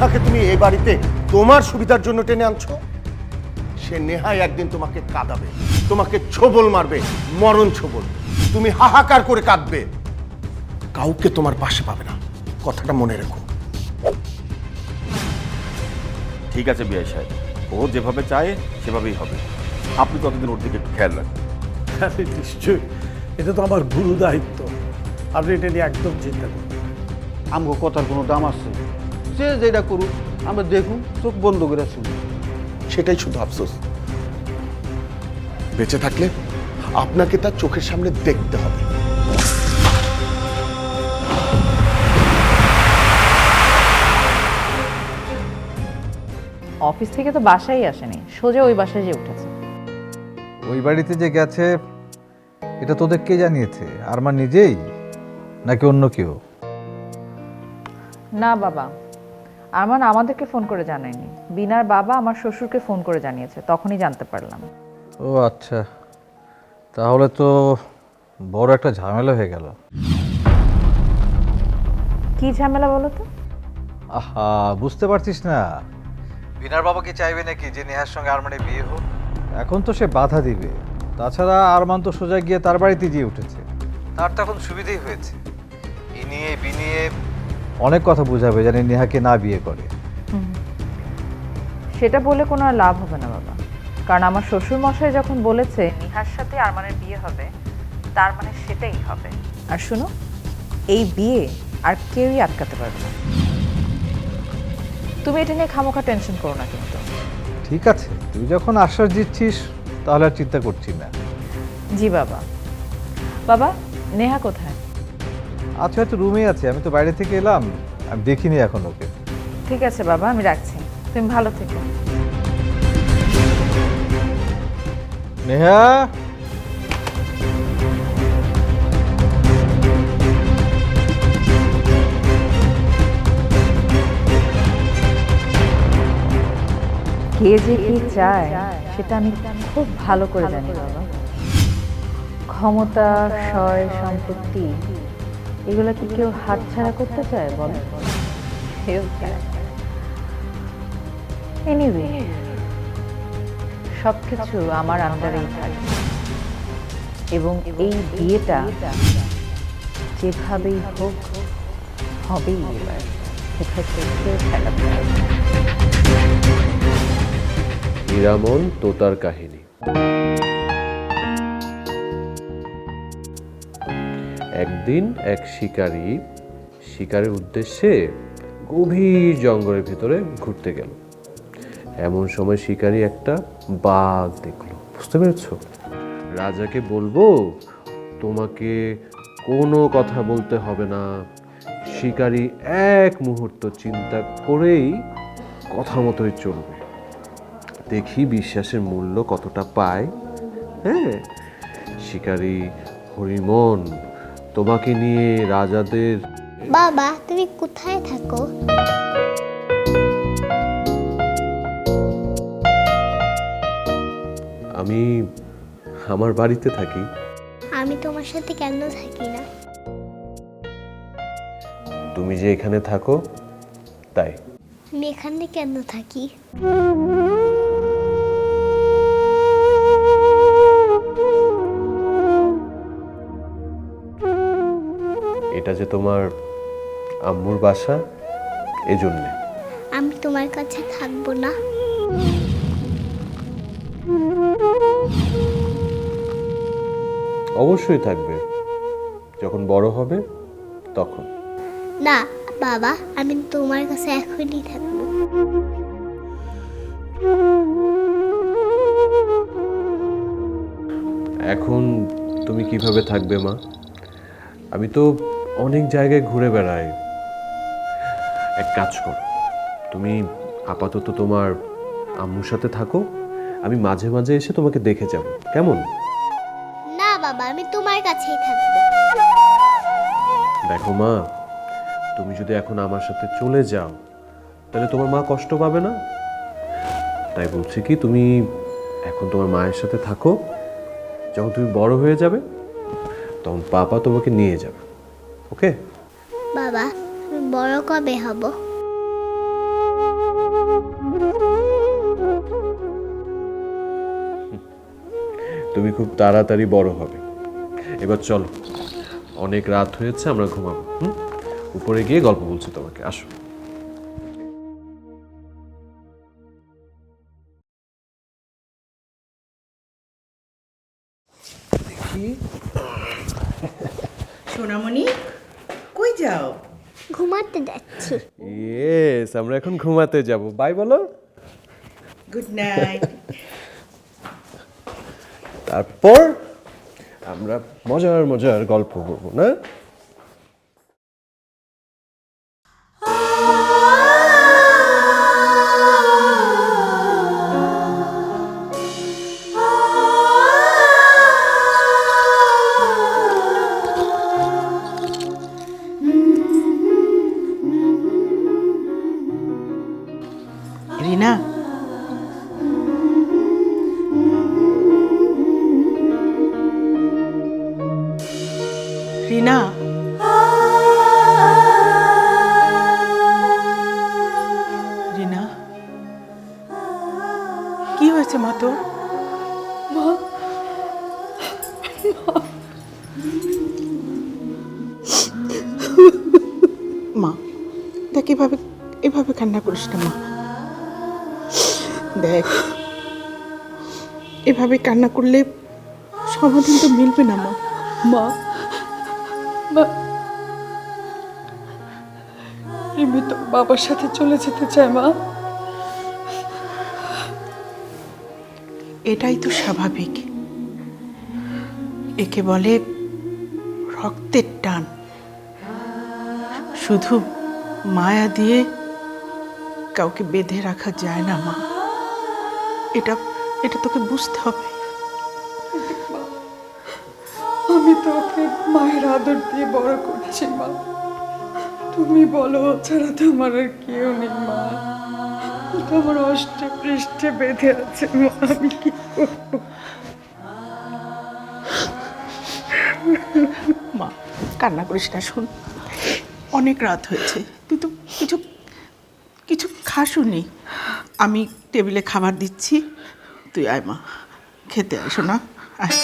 নেহাকে তুমি এই বাড়িতে তোমার সুবিধার জন্য টেনে আনছো? সে নেহাই একদিন তোমাকে কাঁদাবে তোমাকে ছোবল মারবে মরণ ছোবল। তুমি হাহাকার করে কাঁদবে। কাউকে তোমার পাশে পাবে না। কথাটা মনে রেখো। ঠিক আছে বিআই সাহেব। ও যেভাবে চায় সেভাবেই হবে। আপনি ততদিন ওর দিকে একটু খেয়াল রাখবেন আরে নিশ্চয়ই। এটা তো আমার গুরু দায়িত্ব। আপনি এটা নিয়ে একদম চিন্তা করুন আমগো কথার কোনো দাম আছে? যে যেটা করুক আমরা দেখুন চোখ বন্ধ করে শুনি। সেটাই শুধু আফসোস। বেঁচে থাকলে আপনাকে তার চোখের সামনে দেখতে হবে। অফিস থেকে তো বাসায় আসেনি সোজা ওই বাসায় যে উঠেছে। ওই বাড়িতে যে গেছে এটা তোদের কে জানিয়েছে? আর আরমান নিজেই নাকি অন্য কেউ? না বাবা। আরমান আমাদেরকে ফোন করে জানায়নি। বিনার বাবা আমার শ্বশুরকে ফোন করে জানিয়েছে তখনই জানতে পারলাম। ও আচ্ছা তাহলে তো বড় একটা ঝামেলা হয়ে গেল। কি ঝামেলা বলো তো? আহা বুঝতে পারছিস না। বিনার বাবা কি চাইবে নাকি যে নেহার সঙ্গে আরমানের বিয়ে হোক? এখন তো সে বাধা দিবে। তাছাড়া আরমান তো সোজা গিয়ে তার বাড়িতে গিয়ে উঠেছে। তার তো এখন সুবিধেই হয়েছে। ই নিয়ে বি নিয়ে অনেক কথা বোঝাবে জানি নেহাকে না বিয়ে করে। সেটা বলে কোনো আর লাভ হবে না বাবা। কারণ আমার শ্বশুর মশাই যখন বলেছে নিহার সাথে আরমানের বিয়ে হবে তার মানে সেটাই হবে। আর শুনো এই বিয়ে আর কেউই আটকাতে পারবে না। তুমি এটা নিয়ে খামোখা টেনশন করো না কিন্তু। ঠিক আছে তুই যখন আশ্বাস দিচ্ছিস তাহলে আর চিন্তা করছি না। জি বাবা। বাবা নেহা কোথায়? আচ্ছা হয়তো রুমেই আছে আমি তো বাইরে থেকে এলাম আমি দেখিনি এখন ওকে। ঠিক আছে বাবা আমি রাখছি। তুমি ভালো থেকো। নেহা! কে যে কি চায় সেটা আমি খুব ভালো করে জানি বাবা। ক্ষমতা সয় সম্পত্তি। এগুলো কি কেউ হাতছাড়া করতে চায় বল? এনিওয়ে সব কিছু আমার আন্ডারেই থাকে। এবং এই বিয়েটা যেভাবেই হোক হবেই এবার। কেউ হীরামন তোতার কাহিনী। একদিন এক শিকারী শিকারের উদ্দেশ্যে গভীর জঙ্গলের ভিতরে ঘুরতে গেল। এমন সময় শিকারী একটা বাঘ দেখল। বুঝতে পেরেছ? রাজাকে বলব, তোমাকে কোনো কথা বলতে হবে না। শিকারী এক মুহূর্ত চিন্তা করেই কথা মতোই চলবে। দেখি বিশ্বাসের মূল্য কতটা পায়। হ্যাঁ শিকারী হরিমন তোমাকে নিয়ে রাজাদের বাবা তুমি কোথায় থাকো? আমি আমার বাড়িতে থাকি। আমি তোমার সাথে কেন থাকি না? তুমি যে এখানে থাকো তাই। আমি এখানে কেন থাকি? এটা যে তোমার আম্মুর বাসা এজন্যে। আমি তোমার কাছে থাকব না। অবশ্যই থাকবে। যখন বড় হবে তখন। না বাবা আমি তোমার কাছে এখনই থাকব। এখন তুমি কীভাবে থাকবে মা? আমি তো অনেক জায়গায় ঘুরে বেড়াই। এক কাজ করো তুমি আপাতত তোমার আম্মুর সাথে থাকো আমি মাঝে মাঝে এসে তোমাকে দেখে যাব কেমন? না বাবা আমি তোমার কাছেই থাকব। দেখো মা তুমি যদি এখন আমার সাথে চলে যাও তাহলে তোমার মা কষ্ট পাবে না? তাই বলছি কি তুমি এখন তোমার মায়ের সাথে থাকো যখন তুমি বড় হয়ে যাবে তখন পাপা তোমাকে নিয়ে যাবে। ওকে বাবা বড় কবে হব? তুমি খুব তাড়াতাড়ি বড় হবে। এবার চলো। অনেক রাত হয়েছে আমরা ঘুমাবো হুম? উপরে গিয়ে গল্প বলছি তোমাকে আসো। সোনামণি? যাও। ঘুমাতে যাচ্ছি। ইয়েস আমরা এখন ঘুমাতে যাব। বাই বলো। গুড নাইট তারপর আমরা মজার মজার গল্প করব না? রিনা রিনা কি হয়েছে মা তোর? মা দেখ এভাবে এভাবে কান্না করিস না মা। দেখ এভাবে কান্না করলে সমাধান তো মিলবে না মা। মা বাবার সাথে চলে যেতে চায় মা। এটাই তো স্বাভাবিক। একে বলে রক্তের টান। শুধু মায়া দিয়ে কাউকে বেঁধে রাখা যায় না মা। এটা এটা তোকে বুঝতে হবে। আমি তো ওকে মায়ের আদর দিয়ে বড় করছি মা। তুমি বলো, ছাড়া তো আমার আর কেউ নেই, মা। ও তো আমার অষ্টে পৃষ্ঠে বেঁধে আছে, মা, আমি কি মা, কান্না করিস না, শোন। অনেক রাত হয়েছে। তুই তো কিছু কিছু খাসুনি আমি টেবিলে খাবার দিচ্ছি। তুই আয়, মা। খেতে আসো, না? আয়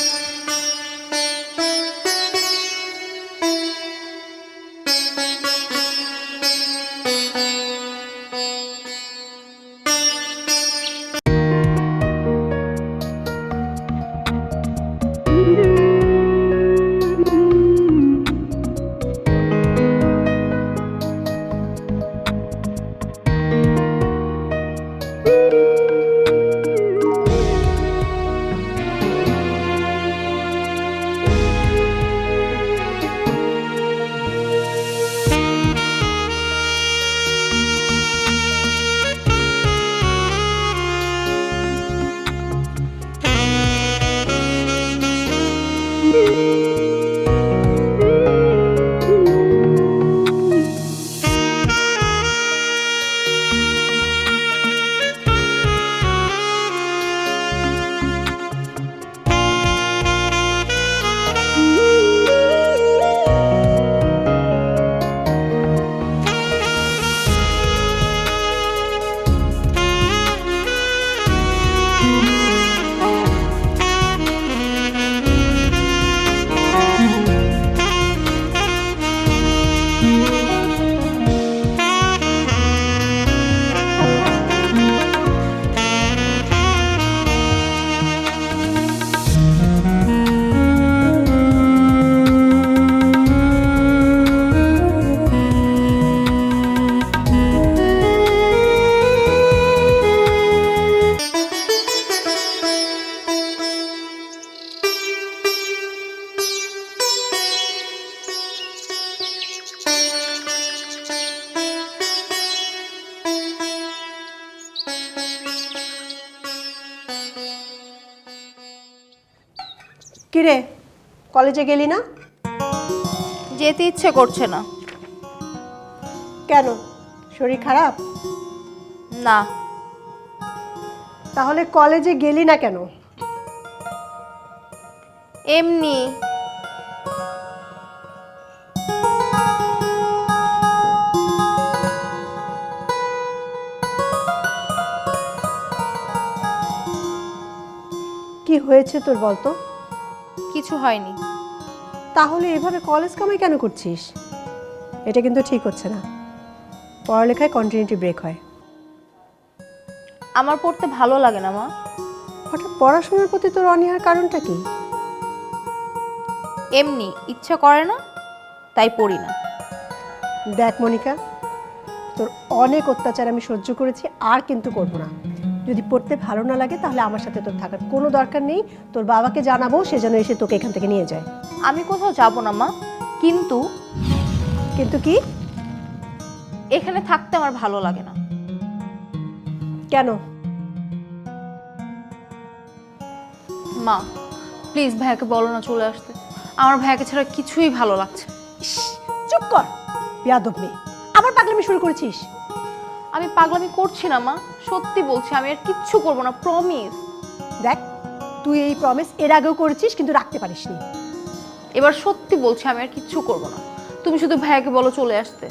কিরে? কলেজে গেলি না? যেতে ইচ্ছে করছে না। কেন? শরীর খারাপ? না। তাহলে কলেজে গেলি না কেন? এমনি। কি কি হয়েছে তোর বলতো? কিছু হয়নি। তাহলে এভাবে কলেজ কামাই কেন করছিস? এটা কিন্তু ঠিক হচ্ছে না। পড়ালেখায় কন্টিনিউটি ব্রেক হয়। আমার পড়তে ভালো লাগে না মা। হঠাৎ পড়াশোনার প্রতি তোর অনীহার কারণটা কি? এমনি ইচ্ছা করে না তাই পড়ি না। দেখ মনিকা তোর অনেক অত্যাচার আমি সহ্য করেছি আর কিন্তু করব না। যদি পড়তে ভালো না লাগে তাহলে আমার সাথে তোর থাকার কোনো দরকার নেই। তোর বাবাকে জানাব সে যেন এসে তোকে এখান থেকে নিয়ে যায়। আমি কোথাও যাব না মা। কিন্তু কিন্তু কি? এখানে থাকতে আমার ভালো লাগে না। কেন? মা প্লিজ ভাইয়াকে বলো না চলে আসতে। আমার ভাইয়াকে ছাড়া কিছুই ভালো লাগছে। চুপ কর। বেয়াদব মেয়ে। আবার পাগলামি শুরু করেছিস? আমি পাগলামি করছি না মা। সত্যি বলছি আমি আর কিচ্ছু করব না প্রমিস দেখ তুই এই প্রমিস এর আগেও করেছিস কিন্তু রাখতে পারিসনি। এবার সত্যি বলছি আমি আর কিচ্ছু করব না। তুমি শুধু ভাইয়াকে বলো চলে আসতে।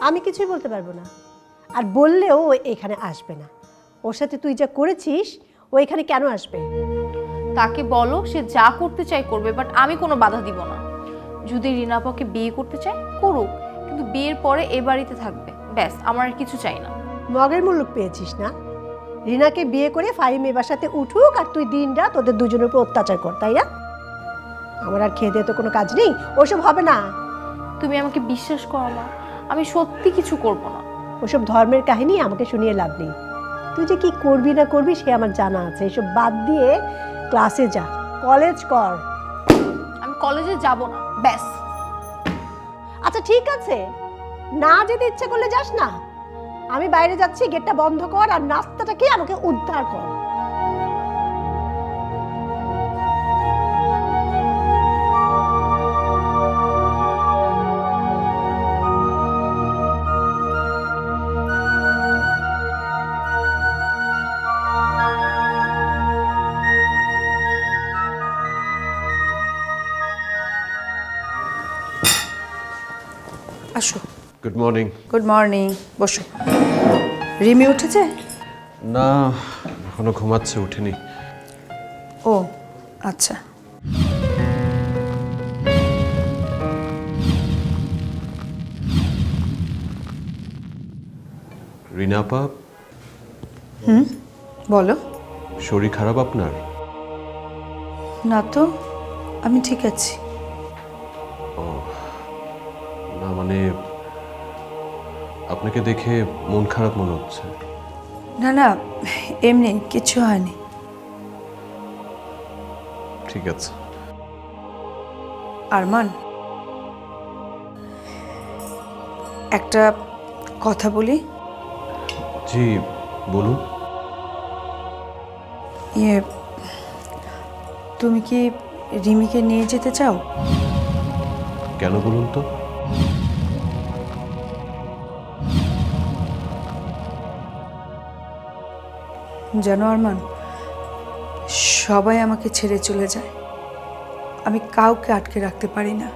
আমি কিছুই বলতে পারব না। আর বললেও ও এখানে আসবে না। ওর সাথে তুই যা করেছিস ও এখানে কেন আসবে? তাকে বলো সে যা করতে চাই করবে বাট আমি কোনো বাধা দিব না। যদি রিনাপাকে বিয়ে করতে চায় করুক। কিন্তু বিয়ের পরে এ বাড়িতে থাকবে। ব্যাস আমার আর কিছু চাই না। মগের মুল্লুক পেয়েছিস না? রিনাকে বিয়ে করে ফাহিম এবার সাথে উঠুক আর তুই দিন রাত ওদের দুজনের উপর অত্যাচার কর তাই না? আমার আর খেয়ে দিয়ে তো কোনো কাজ নেই ওসব হবে না। তুমি আমাকে বিশ্বাস করো না আমি সত্যি কিছু করব না। ওসব ধর্মের কাহিনী আমাকে শুনিয়ে লাভ নেই। তুই যে কি করবি না করবি সে আমার জানা আছে এসব বাদ দিয়ে ক্লাসে যা কলেজ কর। আমি কলেজে যাব না ব্যাস। আচ্ছা ঠিক আছে। না যেতে ইচ্ছে করলে যাস না। আমি বাইরে যাচ্ছি, গেটটা বন্ধ কর আর নাস্তাটা কি আমাকে উদ্ধার কর। আসো। গুড মর্নিং গুড মর্নিং বসো। রিমি উঠেছে? না এখনও ঘুমাচ্ছে উঠেনি। ও আচ্ছা। রিনাপা বলো। শরীর খারাপ আপনার? না তো আমি ঠিক আছি। আপনাকে দেখে মন খারাপ মনে হচ্ছে। না না এমনি কিছু হয়নি। ঠিক আছে। আরমান একটা কথা বলি? জি বলুন। ইয়ে তুমি কি রিমিকে নিয়ে যেতে চাও? কেন বলুন তো? জানো আরমান, সবাই আমাকে ছেড়ে চলে যায়। আমি কাউকে আটকে রাখতে পারি না।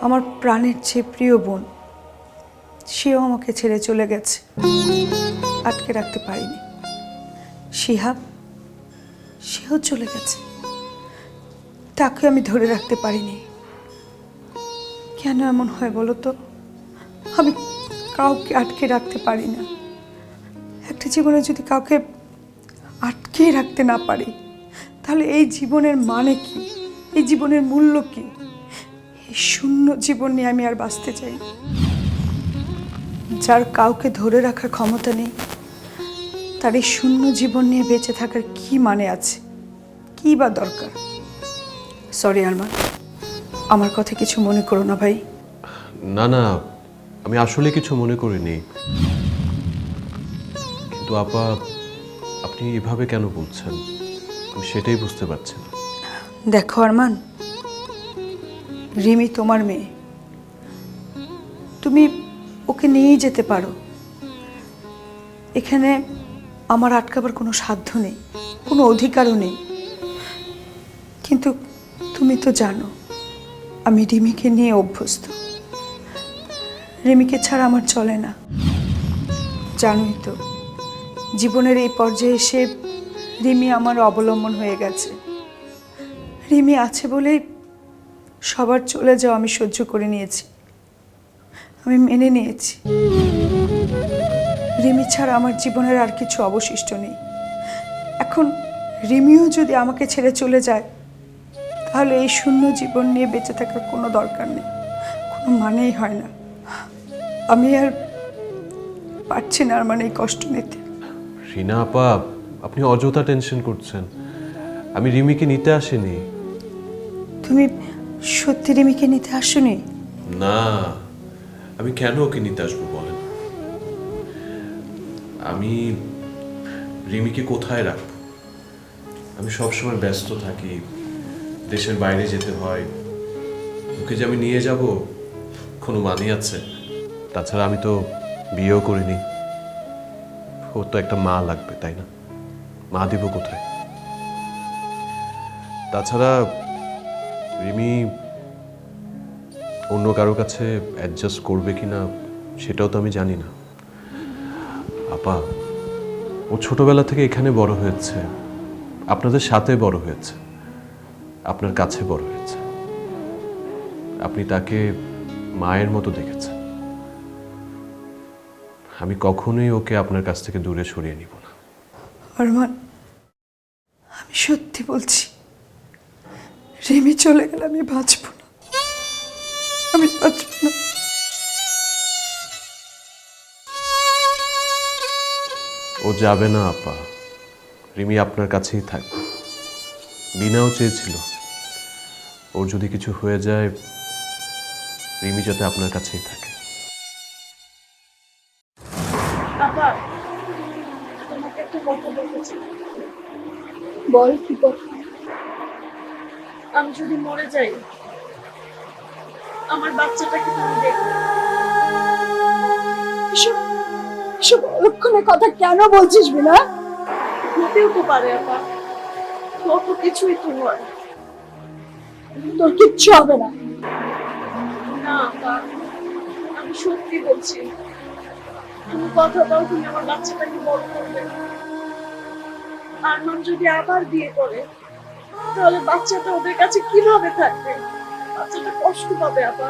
আমার প্রাণের চেয়ে প্রিয় বোন, সেও আমাকে ছেড়ে চলে গেছে। আটকে রাখতে পারিনি। শিহাব, সেও চলে গেছে। তাকে আমি ধরে রাখতে পারিনি। কেন এমন হয় বলো তো? আমি কাউকে আটকে রাখতে পারি না। একটা জীবনে যদি কাউকে আটকে রাখতে না পারি, তাহলে এই জীবনের মানে কি? এই জীবনের মূল্য কি? এই শূন্য জীবন নিয়ে আমি আর বাঁচতে চাই যার কাউকে ধরে রাখার ক্ষমতা নেই, তার এই শূন্য জীবন নিয়ে বেঁচে থাকার কি মানে আছে? কি বা দরকার? সরি আরমান, আমার কথা কিছু মনে করো না ভাই। না না, আমি আসলে কিছু মনে করিনি। কিন্তু আপা, আপনি এভাবে কেন বলছেন? আমি সেটাই বুঝতে পারছি না। দেখো আরমান, রিমি তোমার মেয়ে। তুমি ওকে নিয়েই যেতে পারো। এখানে আমার আটকাবার কোনো সাধ্য নেই, কোনো অধিকারও নেই। কিন্তু তুমি তো জানো, আমি রিমিকে নিয়ে অভ্যস্ত। রিমিকে ছাড়া আমার চলে না। জানোই তো জীবনের এই পর্যায়ে এসে রিমি আমার অবলম্বন হয়ে গেছে। রিমি আছে বলেই সবার চলে যাওয়া আমি সহ্য করে নিয়েছি। আমি মেনে নিয়েছি। রিমি ছাড়া আমার জীবনের আর কিছু অবশিষ্ট নেই। এখন রিমিও যদি আমাকে ছেড়ে চলে যায়, তাহলে এই শূন্য জীবন নিয়ে বেঁচে থাকার কোনো দরকার নেই। কোনো মানেই হয় না। আমি আর পারছি না আর মানে এই কষ্ট নিতে। রিনা আপা আপনি অযথা টেনশন করছেন। আমি রিমিকে নিতে আসিনি। তুমি সত্যি রিমিকে নিতে আসোনি? না আমি কেন ওকে নিতে আসব বলেন? আমি রিমিকে কোথায় রাখব? আমি সবসময় ব্যস্ত থাকি দেশের বাইরে যেতে হয়। ওকে যে আমি নিয়ে যাব কোনো মানে আছে তাছাড়া আমি তো বিয়েও করিনি। ওর তো একটা মা লাগবে, তাই না? মা দিব কোথায়? তাছাড়া রিমি অন্য কারও কাছে অ্যাডজাস্ট করবে কি না সেটাও তো আমি জানি না। আপা, ও ছোটবেলা থেকে এখানে বড় হয়েছে। আপনাদের সাথে বড় হয়েছে। আপনার কাছে বড় হয়েছে। আপনি তাকে মায়ের মতো দেখেছেন। আমি কখনোই ওকে আপনার কাছ থেকে দূরে সরিয়ে নিব না। আরমান আমি সত্যি বলছি রিমি চলে গেলে আমি বাঁচব না। আমি বাঁচব না। ও যাবে না আপা। রিমি আপনার কাছেই থাকবে। বিনাও চেয়েছিল। ওর যদি কিছু হয়ে যায় রিমি যাতে আপনার কাছেই থাকে। বল কি কথা আমি যদি মরে যাই আমার বাচ্চাটাকে তুমি দেখবে এসব এসব অলক্ষণের কথা কেন বলছিস বিনা? হতেও তো পারে আপা। কত কিছুই তো হয়। তোর কিচ্ছু হবে না। না আপা। আমি সত্যি বলছি তুমি কথা দাও তুমি আমার বাচ্চাটাকে বড় করবে। আরমান যদি আবার বিয়ে করে তাহলে বাচ্চাটা ওদের কাছে কীভাবে থাকবে? বাচ্চাটা কষ্ট পাবে আপা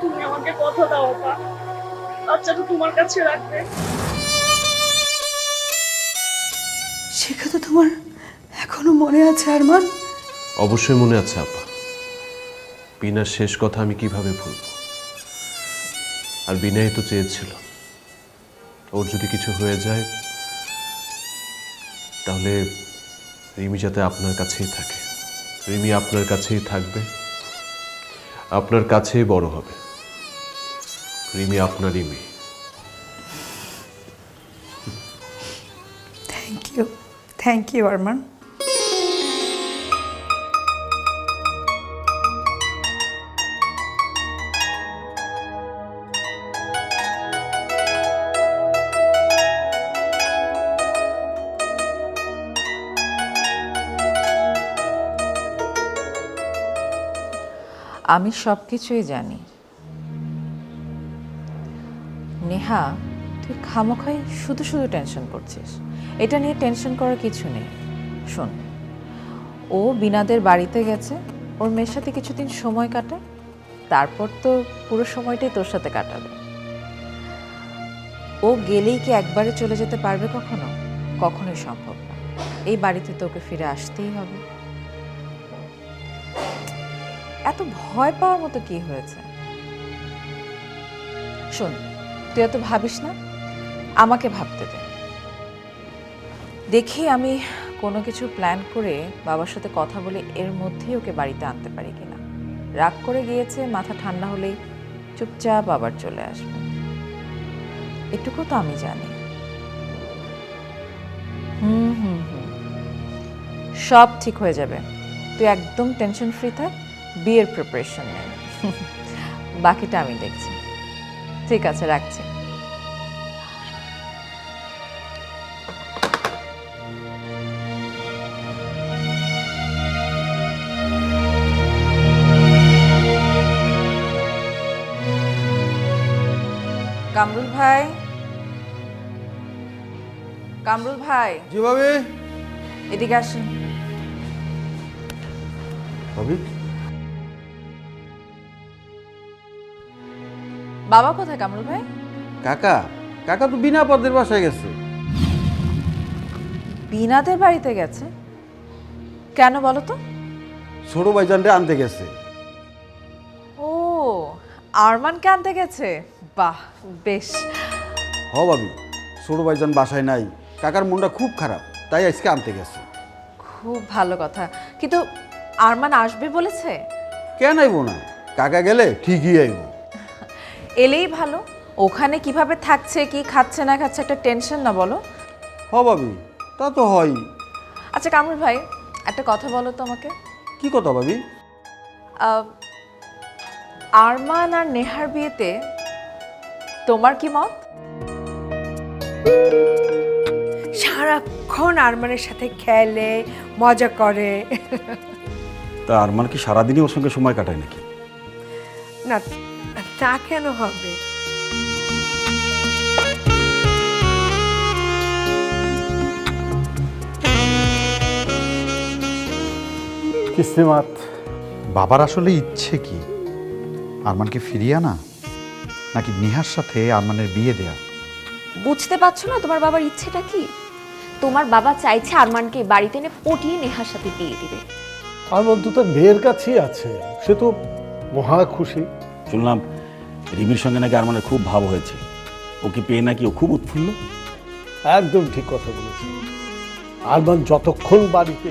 তুমি আমাকে কথা দাও আপা। বাচ্চাটা তোমার কাছে রাখবে। সে কথা তোমার এখনও মনে আছে আরমান? অবশ্যই মনে আছে আপা। বিনার শেষ কথা আমি কীভাবে ভুলব? আর বিনাই তো চেয়েছিল। ওর যদি কিছু হয়ে যায়, তাহলে রিমি যাতে আপনার কাছেই থাকে। রিমি আপনার কাছেই থাকবে। আপনার কাছেই বড় হবে। রিমি আপনার Rimi thank you thank you Arman আমি সব কিছুই জানি। নেহা, তুই খামোখাই শুধু শুধু টেনশন করছিস। এটা নিয়ে টেনশন করার কিছু নেই। শোন, ও বিনাদের বাড়িতে গেছে, ওর মেয়ের সাথে কিছুদিন সময় কাটা, তারপর তো পুরো সময়টাই তোর সাথে কাটাবে। ও গেলেই কি একবারে চলে যেতে পারবে কখনো? কখনোই সম্ভব না। এই বাড়িতে তোকে ফিরে আসতেই হবে। ভয় পাওয়ার মতো কি হয়েছে? শোন, তুই এত ভাবিস না? আমাকে ভাবতে দে। দেখি আমি কোনো কিছু প্ল্যান করে বাবার সাথে কথা বলে এর মধ্যেই ওকে বাড়িতে আনতে পারি কিনা। রাগ করে গিয়েছে, মাথা ঠান্ডা হলেই চুপচাপ আবার চলে আসবে। এটুকু তো আমি জানি। হুম হুম হুম। সব ঠিক হয়ে যাবে। তুই একদম টেনশন ফ্রি থাক। বিয়ের প্রিপারেশন নেই বাকিটা আমি দেখছি। ঠিক আছে রাখছি। কামরুল ভাই? কামরুল ভাই? জি ভাবি। এদিকে আসুন। ভাবি? বাবা কোথায় কামরুল ভাই? কাকা কাকা তো বিনা পদের বাসায় গেছে। বিনাদের বাড়িতে গেছে? কেন বলো তো? ছোট ভাইজানরে আনতে গেছে। ও আরমানকে আনতে গেছে? বাহ বেশ। হ ভাবি ছোট ভাইজান বাসায় নাই। কাকার মনটা খুব খারাপ তাই আজকে আনতে গেছে। খুব ভালো কথা। কিন্তু আরমান আসবে বলেছে? কেন আইব না? কাকা গেলে ঠিকই আইব। এলেই ভালো। ওখানে কীভাবে থাকছে কি খাচ্ছে না খাচ্ছে একটা টেনশন না বলো। হ ভাবি তা তো হয় আচ্ছা কামরুল ভাই একটা কথা বলো তো আমাকে। কি কথা ভাবি আহ, আরমান আর নেহার বিয়েতে তোমার কি মত? সারাক্ষণ আরমানের সাথে খেলে মজা করে। তা আর মানে কি সারাদিনই ওর সঙ্গে সময় কাটায় নাকি? না তা কেন হবে? কিস্তিমাত বাবার আসলে ইচ্ছে কি? আরমানকে ফিরিয়ে আনা? নাকি নেহার সাথে আরমানের বিয়ে দেয়া? বুঝতে পারছ না তোমার বাবার ইচ্ছেটা কি? তোমার বাবা চাইছে আরমানকে বাড়িতে এনে পটিয়ে নেহার সাথে বিয়ে দিবে। আরমান তো তার মেয়ের কাছেই আছে। সে তো মহা খুশি। শুনলাম রিমির সঙ্গে নাকি আরমানের খুব ভাব হয়েছে। ওকে পেয়ে নাকি ও খুব উৎফুল্ল? একদম ঠিক কথা বলেছে। আরমান যতক্ষণ বাড়িতে